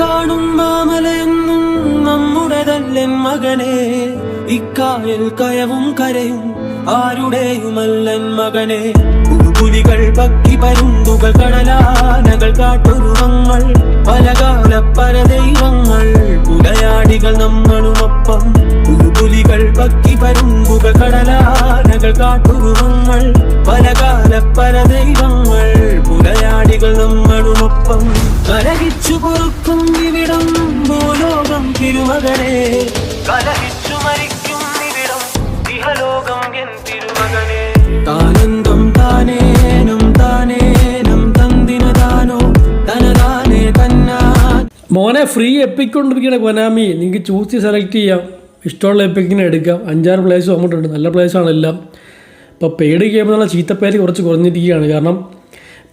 കാണും മാമലയെന്നും നമ്മുടെതല്ലൻ മകനെ? ഇക്കായൽ കയവും കരയും ആരുടെയുമല്ലൻ മകനെ? പുലികൾ പക്കി പരുന്തുകൾ കടലാനകൾ കാട്ടുരുവങ്ങൾ പലകാല പല ദൈവങ്ങൾ പുലയാടികൾ നമ്മളുമൊപ്പം. പുലികൾ പക്കി പരുന്തുകൾ കടലാനകൾ കാട്ടുരുവങ്ങൾ തിരുമകനെ കലഹിച്ചു മരിക്കും ഇഹലോകം എൻ തിരുമകനെ താനന്തം താനേനം താനേനം തന്തിന താനോ തനതാനേ തന്നാ. മോനെ ഫ്രീ എപ്പിക്കൊണ്ടിരിക്കണ കൊനാമി നിങ്ങൾക്ക് ചൂസ് സെലക്ട് ചെയ്യാം. ഇഷ്ടമുള്ള എപ്പിക്കിനെ എടുക്കാം. അഞ്ചാറ് പ്ലേസ് വന്നിട്ടുണ്ട്. നല്ല പ്ലേസാണ് എല്ലാം ഇപ്പോൾ പെയ്ഡ് ഗെയിം എന്നുള്ള ചീത്തപ്പേര് കുറച്ച് കുറഞ്ഞിരിക്കുകയാണ്. കാരണം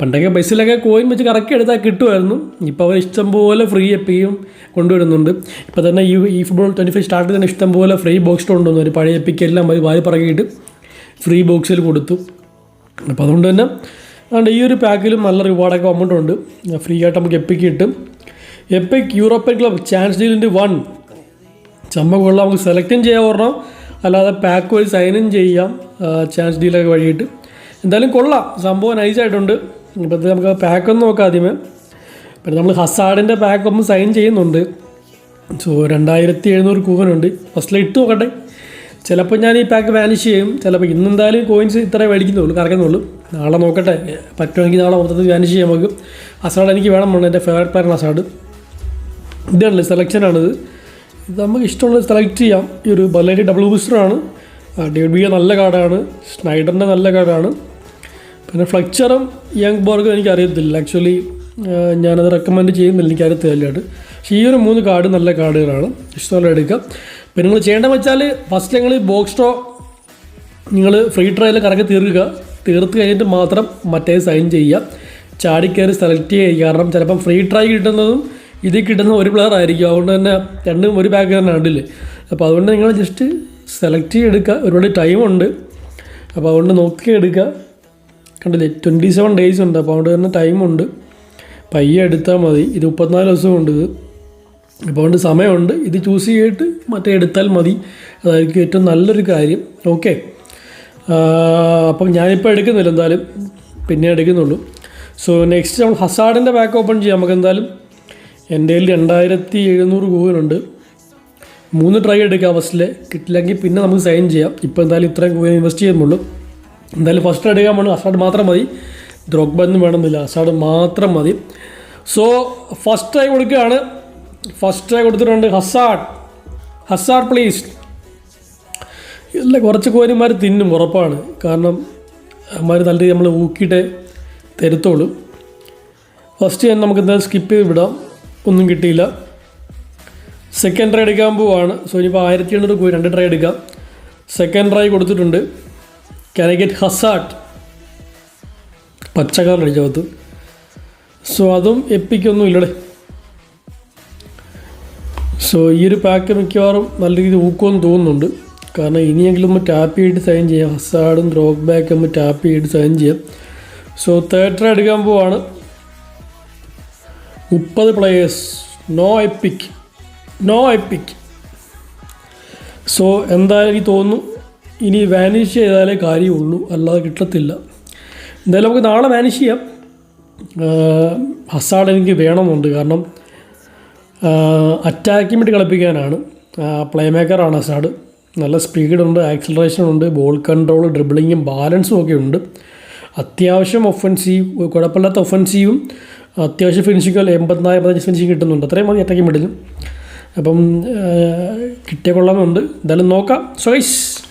പണ്ടൊക്കെ ബസ്സിലൊക്കെ കോയിൻ വെച്ച് കറക്കി എടുത്താൽ കിട്ടുമായിരുന്നു. ഇപ്പോൾ അവർ ഇഷ്ടം പോലെ ഫ്രീ എപ്പിയും കൊണ്ടുവരുന്നുണ്ട്. ഇപ്പോൾ തന്നെ ഈ ഈ ഫുട്ബോൾ ട്വന്റി ഫൈവ് സ്റ്റാർട്ട് തന്നെ ഇഷ്ടം പോലെ ഫ്രീ ബോക്സ് കൊണ്ടുവന്നു ഒരു പഴയ എപ്പിക്ക് എല്ലാം അവർ വാരി പറകിയിട്ട് ഫ്രീ ബോക്സിൽ കൊടുത്തു. അപ്പോൾ അതുകൊണ്ട് തന്നെ അതുകൊണ്ട് ഈ ഒരു പാക്കിലും നല്ല റിവാർഡൊക്കെ വന്നിട്ടുണ്ട്. ഫ്രീ ആയിട്ട് നമുക്ക് എപ്പിക്ക് കിട്ടും. എപ്പിക് യൂറോപ്യൻ ക്ലബ് ചാൻസ് ഡീലിന്റെ വൺ ചമ്മ കൊള്ളാം. നമുക്ക് സെലക്റ്റും ചെയ്യാൻ പറഞ്ഞാൽ അല്ലാതെ പാക്ക് വഴി സൈനും ചെയ്യാം. ചാൻസ് ഡീലൊക്കെ വഴിയിട്ട്. എന്തായാലും കൊള്ളാം. സംഭവം നൈസായിട്ടുണ്ട് ഇപ്പോഴത്തെ നമുക്ക് പാക്ക് ഒന്ന് നോക്കാം ആദ്യമേ. പിന്നെ നമ്മൾ ഹസാഡിന്റെ പാക്ക് ഒന്ന് സൈൻ ചെയ്യുന്നുണ്ട്. സോ രണ്ടായിരത്തി എഴുന്നൂറ് കൂവനുണ്ട് ഫസ്റ്റിൽ ഇട്ട് നോക്കട്ടെ. ചിലപ്പോൾ ഞാൻ ഈ പാക്ക് വാനിഷ് ചെയ്യും. ചിലപ്പോൾ ഇന്ന് എന്തായാലും കോയിൻസ് ഇത്രേ മേടിക്കുന്നുള്ളൂ കറക്കുന്നുള്ളൂ നാളെ നോക്കട്ടെ. പറ്റുമെങ്കിൽ നാളെ മൊത്തത്തിൽ വാനിഷ് ചെയ്യാൻ നമുക്ക്. ഹസാഡ് എനിക്ക് വേണം വേണം എന്റെ ഫേവറേറ്റ് പ്ലെയർ അസാഡ് ഇതാണല്ലേ സെലക്ഷനാണിത് ഇത് നമുക്ക് ഇഷ്ടമുള്ളത് സെലക്ട് ചെയ്യാം. ഈ ഒരു ബലേറ്റ് ഡബിൾ ബൂസ്റ്ററാണ് ഡേവിഡ് ബി നല്ല കാർഡാണ് സ്നൈഡറിന്റെ നല്ല കാർഡാണ് പിന്നെ ഫ്ലക്ചറും യങ് ബോർഗും എനിക്ക് അറിയത്തില്ല ആക്ച്വലി ഞാനത് റെക്കമെൻഡ് ചെയ്യുന്നില്ല. എനിക്ക് അറിയത്തില്ലായിട്ട് പക്ഷേ ഈ ഒരു മൂന്ന് കാർഡ് നല്ല കാർഡുകളാണ്. ഇഷ്ടമുള്ള എടുക്കുക പിന്നെ നിങ്ങൾ ചെയ്യേണ്ടത് വെച്ചാൽ ഫസ്റ്റ് നിങ്ങൾ ബോക്സ് സ്ട്രോ നിങ്ങൾ ഫ്രീ ട്രയൽ കറക്കി തീർക്കുക. തീർത്ത് കഴിഞ്ഞിട്ട് മാത്രം മറ്റേ സൈൻ ചെയ്യുക. ചാടിക്കയറി സെലക്ട് ചെയ്യുക. കാരണം ചിലപ്പം ഫ്രീ ട്രൈ കിട്ടുന്നതും ഇതിൽ കിട്ടുന്ന ഒരു പ്ലെയർ ആയിരിക്കും. അതുകൊണ്ട് തന്നെ രണ്ടും ഒരു ബാഗ് തന്നെ ഉണ്ടല്ലേ അപ്പോൾ അതുകൊണ്ട് നിങ്ങൾ ജസ്റ്റ് സെലക്ട് ചെയ്തെടുക്കുക. ഒരുപാട് ടൈമുണ്ട് അപ്പോൾ അതുകൊണ്ട് നോക്കി എടുക്കുക. കണ്ടില്ലേ? ട്വന്റി സെവൻ ഡേയ്സ് ഉണ്ട്. അപ്പോൾ അതുകൊണ്ട് തന്നെ ടൈമുണ്ട് പയ്യെ എടുത്താൽ മതി. ഇത് മുപ്പത്തിനാല് ദിവസമുണ്ട് ഇത്. അപ്പോൾ അതുകൊണ്ട് സമയമുണ്ട്. ഇത് ചൂസ് ചെയ്തിട്ട് മറ്റേ എടുത്താൽ മതി. അതായിരിക്കും ഏറ്റവും നല്ലൊരു കാര്യം. ഓക്കെ അപ്പം ഞാനിപ്പോൾ എടുക്കുന്നില്ല എന്തായാലും. പിന്നെ എടുക്കുന്നുള്ളൂ. സോ നെക്സ്റ്റ് നമ്മൾ ഹസാഡിന്റെ ബാക്ക് ഓപ്പൺ ചെയ്യാം. നമുക്ക് എന്തായാലും എന്റെ കയ്യിൽ രണ്ടായിരത്തി എഴുന്നൂറ് കൂവനുണ്ട് മൂന്ന് ട്രൈ എടുക്കാം. ഫസ്റ്റിൽ കിട്ടില്ലെങ്കിൽ പിന്നെ നമുക്ക് സൈൻ ചെയ്യാം. ഇപ്പോൾ എന്തായാലും ഇത്രയും കൂവൻ ഇൻവെസ്റ്റ് ചെയ്യുന്നുള്ളൂ. എന്തായാലും ഫസ്റ്റ് അടിക്കാൻ വേണം. അസാഡ് മാത്രം മതി. ദ്രോഗ്ബ ഒന്നും വേണമെന്നില്ല. അസാഡ് മാത്രം മതി. സോ ഫസ്റ്റ് ട്രൈ കൊടുക്കുകയാണ്. ഫസ്റ്റ് ട്രൈ കൊടുത്തിട്ടുണ്ട് ഹസാഡ്. ഹസാഡ് പ്ലീസ് ഇല്ല കുറച്ച് കോരിമാർ തിന്നും ഉറപ്പാണ്. കാരണം അമ്മമാർ നല്ല രീതിയിൽ നമ്മൾ ഊക്കിയിട്ടേ തരുത്തോളൂ ഫസ്റ്റ് ഞാൻ നമുക്ക് എന്തായാലും സ്കിപ്പ് ചെയ്ത് വിടാം. ഒന്നും കിട്ടിയില്ല. സെക്കൻഡ് ട്രൈ എടുക്കാൻ പോവാണ്. സോ ഇനിയിപ്പോൾ ആയിരത്തി എണ്ണൂറ് പോയി രണ്ട് ട്രൈ എടുക്കാം. സെക്കൻഡ് ട്രൈ കൊടുത്തിട്ടുണ്ട്. ക്യാൻ ഐ ഗെറ്റ് ഹസാട്ട് പച്ചക്കാരൻ അടിച്ചകത്ത് സോ അതും എപ്പിക്കൊന്നും ഇല്ലടേ. സോ ഈ ഒരു പാക്ക് മിക്കവാറും നല്ല രീതിയിൽ ഊക്കുമെന്ന് തോന്നുന്നുണ്ട്. കാരണം ഇനിയെങ്കിലും ഒന്ന് ടാപ്പ് ചെയ്തിട്ട് സൈൻ ചെയ്യാം. ഹസാഡും ദ്രോക്ക് ബാക്ക് ഒന്ന് ടാപ്പ് ചെയ്തിട്ട് സൈൻ ചെയ്യാം. സോ തേർഡ് എടുക്കാൻ പോവാണ്. മുപ്പത് players no epic no epic so എന്തായാലും എനിക്ക് തോന്നുന്നു ഇനി വാനിഷ് ചെയ്താലേ കാര്യമുള്ളൂ. അല്ലാതെ കിട്ടത്തില്ല. എന്തായാലും നമുക്ക് നാളെ വാനിഷ് ചെയ്യാം. ഹസാഡ് എനിക്ക് വേണമെന്നുണ്ട്. കാരണം അറ്റാക്കിംഗ് വേണ്ടി കളിപ്പിക്കാനാണ്. പ്ലേ മേക്കറാണ് ഹസാഡ്. നല്ല സ്പീഡുണ്ട് ആക്സിലറേഷൻ ഉണ്ട് ബോൾ കൺട്രോൾ ഡ്രിബിളിങ്ങും ബാലൻസും ഒക്കെ ഉണ്ട്. അത്യാവശ്യം ഒഫൻസീവ് കുഴപ്പമില്ലാത്ത ഒഫൻസീവും അത്യാവശ്യം ഫിനിഷിംഗ് എൺപത്തിനാല് എൺപത്തഞ്ച് ഫിനിഷിംഗ് കിട്ടുന്നുണ്ട്. അത്രയും മതി അറ്റാക്കിംഗ് മിഡിലും അപ്പം കിട്ടിയ കൊള്ളാമെന്നുണ്ട്. എന്തായാലും നോക്കാം. So guys